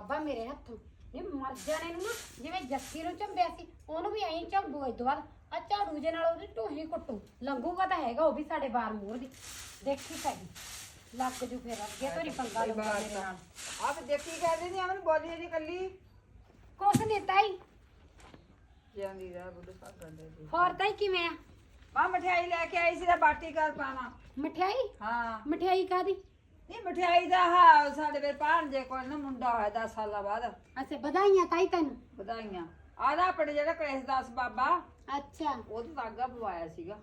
ਲਾਭਾ ਮੇਰੇ ਹੱਥੋਂ। ਨਹੀਂ ਮਰ ਜਾਣੇ ਨੂੰ ਨਾ ਜਿਵੇਂ ਜੱਸੀ ਨੂੰ ਝੰਬਿਆ ਸੀ ਉਹਨੂੰ ਵੀ ਐਂ ਝੰਬੂ ਇਸ ਤੋਂ ਬਾਅਦ। ਆ ਝਾੜੂ ਜੇ ਨਾਲ ਉਹਦੀ ਢੂਹੀ ਕੁੱਟੂ। ਲੰਗੂਗਾ ਤਾਂ ਹੈਗਾ ਉਹ ਵੀ ਸਾਡੇ ਬਾਰ ਮੂਹਰ ਦੀ। ਦੇਖੀ ਸਹੀ ਲੱਗ ਜੂ ਫੇਰ ਅੱਗੇ ਤੋਂ ਨਹੀਂ ਪੰਗਾ ਲਊਗਾ ਮੇਰੇ ਨਾਲ। ਆਪ ਦੇਖੀ ਕਹਿੰਦੇ ਨਹੀਂ ਅਮਨ ਬੋਲੀ ਜੀ ਕੱਲੀ। ਕੁਛ ਨਹੀਂ ਤਾਈ। ਜਾਂਦੀ ਦਾ ਬੁੱਢ ਸਾਗਣ ਦੇ ਦੀ ਹੋਰ ਤਾਈ ਕਿਵੇਂ ਆ? ਮਾਂ ਮਠਿਆਈ ਲੈ ਕੇ ਆਈ ਸੀ ਤਾਂ ਬਾਟੀ ਕਰ ਪਾਵਾਂ। ਮਠਿਆਈ? ਹਾਂ। ਮਠਿਆਈ ਕਾਦੀ ਨਹੀਂ ਮਠਿਆਈ ਦਾ ਹਾਂ ਸਾਡੇ ਮੇਰੇ ਭਾਣਜੇ ਕੋਲ ਨਾ ਮੁੰਡਾ ਹੋਇਆ 10 ਸਾਲਾਂ ਬਾਅਦ। ਅੱਛਾ ਵਧਾਈਆਂ ਤਾਈ ਤੈਨੂੰ? ਵਧਾਈਆਂ। ਆਦਾ ਆਪਣੇ ਜਿਹੜਾ ਕਲੇਸ਼ ਦਾਸ ਬਾਬਾ ਅੱਛਾ। ਉਹ ਤੋਂ ਤਾਗਾ ਪਵਾਇਆ ਸੀਗਾ।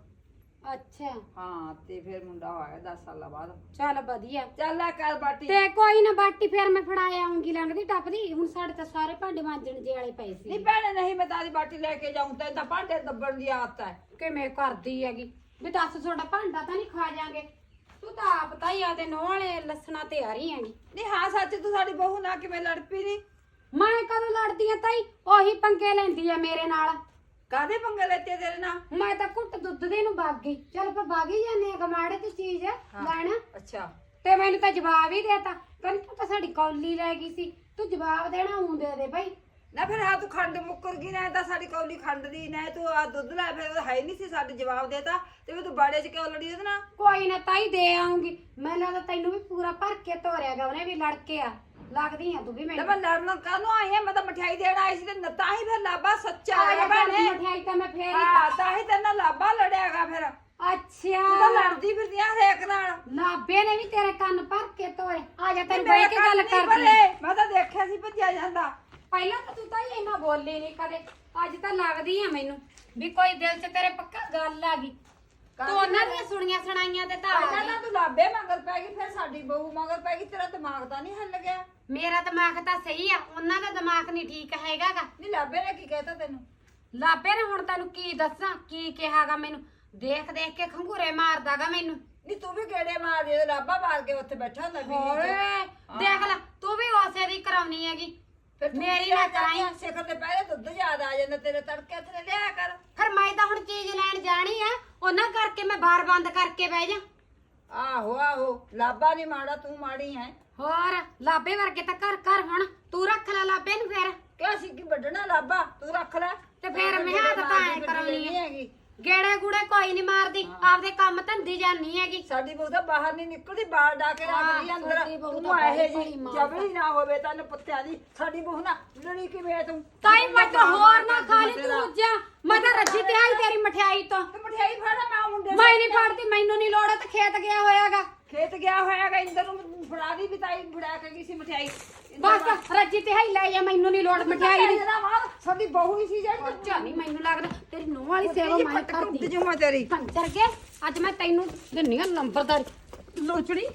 ਅੱਛਾ। ਹਾਂ ਤੇ ਫਿਰ ਮੁੰਡਾ ਹੋਇਆ 10 ਸਾਲਾਂ ਬਾਅਦ। ਚੱਲ ਵਧੀਆ। ਚੱਲ ਲੈ ਕਰ ਬਾਟੀ। ਤੇ ਕੋਈ ਨਾ ਬਾਟੀ ਫੇਰ ਮੈਂ ਫੜਾ ਆਉਂਗੀ ਲੰਘਦੀ ਟੱਪਦੀ। ਹੁਣ ਸਾਡੇ ਤਾਂ ਸਾਰੇ ਭਾਂਡੇ ਮਾਂਜਣ ਜੇ ਵਾਲੇ ਪਏ ਨਹੀਂ ਸੀ ਭੈਣੇ ਨਹੀਂ ਮੈਂ ਤਾਰੀ ਬਾਟੀ ਲੈ ਕੇ ਜਾਉਂ ਤੇ ਤਾਂ ਭਾਂਡੇ ਦੱਬਣ ਦੀ ਆਦਤ ਹੈ। ਕਿਵੇਂ ਕਰਦੀ ਹੈਗੀ। ਵੀ ਦੱਸ ਤੁਹਾਡਾ ਭਾਂਡਾ ਤਾਂ ਨਹੀਂ ਖਾ ਜਾਾਂਗੇ। ਤੂੰ ਤਾਂ ਆਪ ਤਾਂ ਹੀ ਆਦੇ ਨੋਹ ਵਾਲੇ ਲੱਸਣਾ ਤੇ ਆ ਰਹੀ ਹੈਗੀ। ਨਹੀਂ ਹਾਂ ਸੱਚ ਤੂੰ ਸਾਡੀ ਬਹੂ ਨਾਲ ਕਿਵੇਂ ਲੜ ਪਈ ਨਹੀਂ ਮੈਂ ਕਦੋਂ ਲੜਦੀ ਆ ਤਾਈ? ਉਹੀ ਪੰਗੇ ਲੈਂਦੀ ਆ ਮੇਰੇ ਨਾਲ। ਕਾਦੇ ਪੰਗੇ ਲੈਤੇ ਤੇਰੇ ਨਾਲ? ਮੈਂ ਤਾਂ ਘੁੱਟ ਦੁੱਧ ਦੇ ਨੂੰ ਵਗ ਗਈ। ਚੱਲ ਆਪਾਂ ਵਗ ਹੀ ਜਾਂਦੇ ਆ ਗਮਾੜੇ ਤੇ ਚੀਜ਼ ਲੈਣ। ਅੱਛਾ। ਤੇ ਮੈਨੂੰ ਤਾਂ ਜਵਾਬ ਹੀ ਦੇਤਾ ਕਹਿੰਦੀ ਤੂੰ ਤਾਂ ਸਾਡੀ ਕੌਲੀ ਲੈ ਗਈ ਸੀ। ਤੂੰ ਜਵਾਬ ਦੇਣਾ ਹੂੰ ਦੇ ਦੇ ਭਾਈ। ਨਾ ਫਿਰ ਹਾਂ ਤੂੰ ਖੰਡ ਮੁੱਕਰ ਗਈ ਨਾ ਤਾਂ ਸਾਡੀ ਕੌਲੀ ਖੰਡ ਦੀ ਨਾ ਤੂੰ ਆ ਦੁੱਧ ਲੈ ਫਿਰ ਹੈ ਨਹੀਂ ਸੀ ਸਾਡੇ ਜਵਾਬ ਦੇਤਾ ਤੇ ਵੀ ਤੂੰ ਬਾੜੇ 'ਚ ਕਿਉਂ ਲੜੀ ਉਹਦੇ ਨਾਲ? ਕੋਈ ਨਾ ਤਾਈ ਦੇ ਆਉਂਗੀ ਮੈਂ ਲੱਗਦਾ ਤੈਨੂੰ ਵੀ ਪੂਰਾ ਭਰ ਕੇ ਤੋਰਿਆਗਾ ਉਹਨੇ ਵੀ ਲੜ ਕੇ ਆ। ਲੱਗਦੀ ਆ ਤੂੰ ਵੀ ਤੇ ਮੈਨੂੰ। ਮੈਂ ਲੜਨ ਕਾਹਨੂੰ ਆਈ ਆ? ਮੈਂ ਤਾਂ ਮਠਿਆਈ ਦੇਣ ਆਈ ਸੀ ਤੇ ਤਾਂ ਹੀ ਫਿਰ ਲਾਬਾ ਸੱਚਾ ਆ ਜਾ ਭੈਣੇ ਮਠਿਆਈ ਤਾਂ ਮੈਂ ਫੇਰ ਹੀ ਹਾਂ ਤਾਂ ਹੀ ਤੇਰੇ ਨਾਲ ਲਾਬਾ ਲੜਿਆਗਾ ਫਿਰ। ਤੂੰ ਤਾਂ ਅੱਛਾ ਲੜਦੀ ਫਿਰਦੀ ਆ ਹਰੇਕ ਨਾਲ। ਲਾਬੇ ਨੇ ਵੀ ਤੇਰੇ ਕੰਨ ਭਰ ਕੇ ਤੋਰੇ। ਆ ਜਾ ਤੈਨੂੰ ਬਹਿ ਕੇ ਗੱਲ ਕਰਦੀ ਮੈਂ ਤਾਂ ਦੇਖਿਆ ਸੀ ਭੱਜਿਆ ਜਾਂਦਾ। ਪਹਿਲਾਂ ਤਾਂ ਤੂੰ ਤਾਂ ਹੀ ਇੰਨਾ ਬੋਲੀ ਨਹੀਂ ਕਦੇ। ਅੱਜ ਤਾਂ ਲੱਗਦੀ ਆ ਮੈਨੂੰ ਵੀ ਕੋਈ ਦਿਲ 'ਚ ਤੇਰੇ ਪੱਕਾ ਗੱਲ ਆ ਗਈ। ਤੂੰ ਉਹਨਾਂ ਦੀਆਂ ਸੁਣੀਆਂ ਸੁਣਾਈਆਂ ਤੇ ਤਾਂ ਆ ਪਹਿਲਾਂ ਗਈ। ਤਾਂ ਤੂੰ ਲਾਬੇ ਮਗਰ ਪੈ ਗਈ ਫਿਰ ਸਾਡੀ ਬਹੂ ਮਗਰ ਪੈ ਗਈ ਤੇਰਾ ਦਿਮਾਗ ਤਾਂ ਨਹੀਂ ਹੱਲ ਗਿਆ। ਮੇਰਾ ਦਿਮਾਗ ਤਾਂ ਸਹੀ ਆ ਉਹਨਾਂ ਦਾ ਦਿਮਾਗ ਨਹੀਂ ਠੀਕ ਹੈਗਾਗਾ। ਨਹੀਂ ਲਾਬੇ ਨੇ ਕੀ ਕਹਿਤਾ ਤੈਨੂੰ? ਲਾਬੇ ਨੇ ਹੁਣ ਤੈਨੂੰ ਕੀ ਦੱਸਾਂ ਕੀ ਕਿਹਾਗਾ ਮੈਨੂੰ? ਦੇਖ ਦੇਖ ਕੇ ਖੰਗੂਰੇ ਮਾਰਦਾਗਾ ਮੈਨੂੰ। ਨਹੀਂ ਤੂੰ ਵੀ ਗੇੜੇ ਮਾਰ ਦੇ ਲਾਬਾ ਮਾਰ ਕੇ ਉੱਥੇ ਬੈਠਾ ਹੁੰਦਾ ਵੀ ਓਏ ਦੇਖ ਲੈ ਤੂੰ ਵੀ ਉਸੇ ਦੀ ਕਰਾਉਣੀ ਹੈਗੀ। ਫਿਰ ਤੂੰ ਮੇਰੀ ਨਾ? ਕਰਾਈ। ਸਿਖਰ ਦੇ ਪਹਿਲੇ ਦੁੱਧ ਯਾਦ ਆ ਜਾਂਦਾ ਤੇਰੇ ਤੜਕੇ ਤੇ ਲਿਆ ਕਰ ਫਿਰ ਮੈਂ ਤਾਂ ਹੁਣ ਚੀਜ਼ ਲੈਣ ਜਾਣੀ ਆ ਉਹਨਾਂ ਕਰਕੇ ਮੈਂ ਬਾਰ ਬੰਦ ਕਰਕੇ ਬਹਿ ਜਾ ਆਹੋ ਆਹੋ ਲਾਬਾ ਨਹੀਂ ਮਾੜਾ ਤੂੰ ਮਾੜੀ ਹੈ ਹੋਰ ਲਾਬੇ ਵਰਗੇ ਤਾਂ ਘਰ ਘਰ ਹੁਣ ਤੂੰ ਰੱਖ ਲੈ ਲਾਬੇ ਨੂੰ ਫਿਰ ਕਿਹਾ ਸੀ ਕਿ ਵੱਢਣਾ ਲਾਬਾ ਤੂੰ ਰੱਖ ਲੈ ਤੇ ਫਿਰ ਤੂੰ ਮੈਂ ਹੱਥ ਤਾਂ ਐਂ ਮਾਰਦੀ ਕਰਾਉਣੀ ਫਿਰਦੀ ਆ। ਹੈਗੀ ਗੇੜੇ ਗੂੜੇ ਕੋਈ ਨਹੀਂ ਮਾਰਦੀ ਆਪਦੇ ਕੰਮ ਧੰਦੀ ਜਾਨੀ ਹੈਗੀ। ਸਾਡੀ ਬਹੂ ਤਾਂ ਬਾਹਰ ਨਹੀਂ ਨਿਕਲਦੀ ਬਾਹਰ ਡਾ ਕੇ ਰੱਖਦੀ ਅੰਦਰ। ਸਾਡੀ ਬਹੂ ਤੂੰ ਤਾਂ ਬੜੀ ਜੀ ਭਲੀ ਮਾਂ ਜਬਰੀ ਨਾ ਹੋਵੇ ਤੈਨੂੰ ਪੱਤਿਆਂ ਦੀ। ਸਾਡੀ ਬਹੂ ਨਾ ਲੜੀ ਕਿਵੇਂ ਤੂੰ? ਤਾਈ ਮੈਂ ਤਾਂ ਹੋਰ ਨਾ ਖਾ ਲਈ। ਤੂੰ ਜਾ ਮੈਂ ਤਾਂ ਰੱਜੀ ਤੇ ਆਈ ਤੇਰੀ ਮਠਿਆਈ ਤੋਂ। ਤੇ ਮਠਿਆਈ ਫੜਾ ਮੈਂ ਮੁੰਡੇ ਨੂੰ ਮੈਂ ਨਹੀਂ ਫੜਦੀ ਮੈਨੂੰ ਨਹੀਂ ਲੋੜ ਤੇ ਖੇਤ ਗਿਆ ਹੋਇਆਗਾ। ਖੇਤ ਗਿਆ ਹੋਇਆਗਾ ਇੰਦਰ ਨੂੰ ਫੜਾ ਦੀ ਵੀ ਤਾਈ ਫੜਾ ਕੇ ਗਈ ਸੀ ਮਠਿਆਈ। ਬਸ ਰੱਜੀ ਤੇ ਹਾਈ ਲੈ ਜਾ ਮੈਨੂੰ ਨਹੀਂ ਲੋੜ ਮਠਿਆਈ ਦੀ। ਸਾਡੀ ਬਹੂ ਹੀ ਸੀ ਜਿਹੜੀ ਅੱਛਾ ਨਹੀਂ ਮੈਨੂੰ ਲੱਗਦਾ। ਤੇਰੀ ਨੂੰਹ ਵਾਲੀ ਸੇਵਾ ਮੈਂ ਕਰਦੀ। ਜੁਮਾ ਤੇਰੀ। ਕੰਚਰ ਕੇ ਅੱਜ ਮੈਂ ਤੈਨੂੰ ਦਿੰਨੀ ਆ ਨੰਬਰਦਾਰੀ ਲੋਚੜੀ।